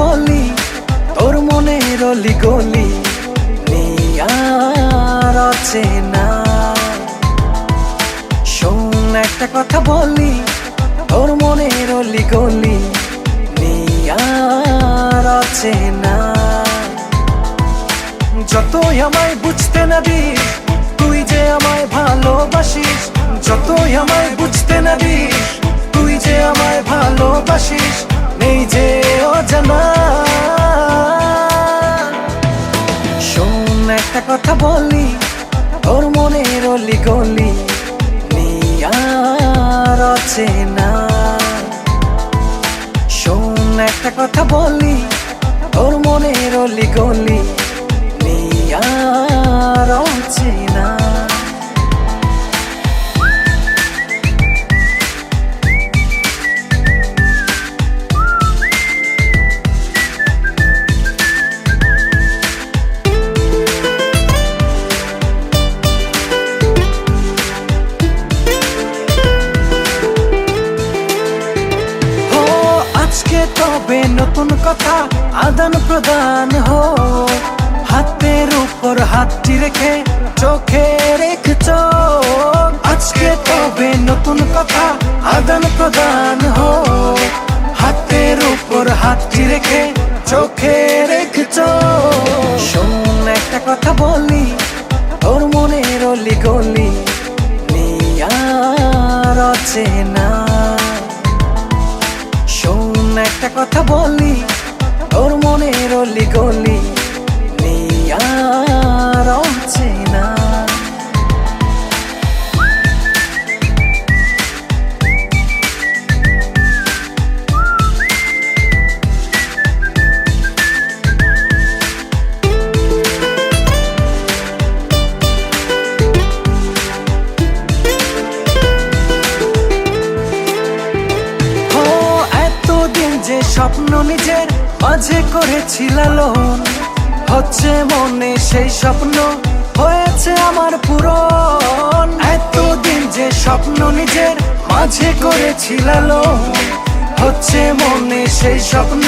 বলি, তোর মনে রলি গলি শোন, একটা কথা বলি, তোর মনে রলি গলি যতই আমায় বুঝতে না দিস, তুই যে আমায় ভালোবাসিস, যতই আমায় বুঝতে না তুই যে আমায় ভালোবাসিস একটা কথা বলি, তোর মনের অলি গলি আর না। শোন, একটা কথা বলি, তোর মনের অলি গলি তবে নতুন কথা আদান প্রদান হো। হাতের উপর হাতটি রেখে চোখে রেখেছ। আজকে তবে নতুন কথা আদান প্রদান হো। হাতের উপর হাতটি রেখে চোখে রেখেছ। শোন, একটা কথা বলি, তোর মনের রলি গলি আর না। একটা কথা বলি তোর মনের অলি গলি। যে স্বপ্ন নিজের মাঝে করেছি হচ্ছে মনে সেই স্বপ্ন হয়েছে আমার পূরণ। এতদিন যে স্বপ্ন নিজের মাঝে করেছি হচ্ছে মনে সেই স্বপ্ন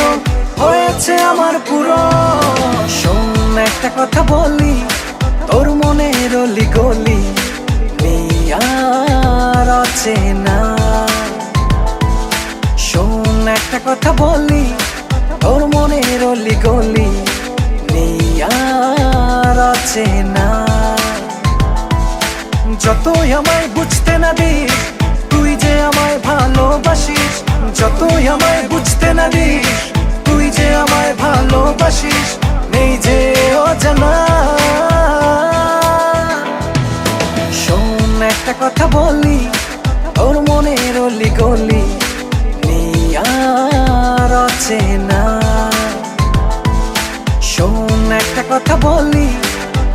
হয়েছে আমার পূরণ। শোন, একটা কথা বলি, তোর মনে রলি গলি আর কথা বলি, তোর মনের অলি গলি আর না। যতই আমায় বুঝতে না দিস, তুই যে আমায় ভালোবাসিস, যতই আমায় বুঝতে না দিস, তুই যে আমায় ভালোবাসিস কথা বলি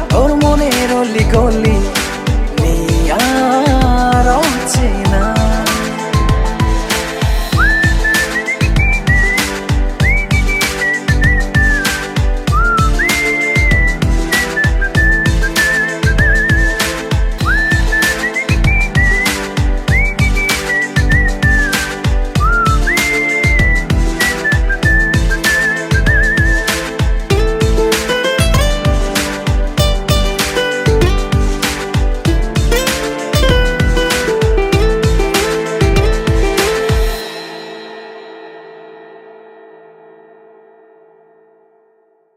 তোর মনের অলি গলি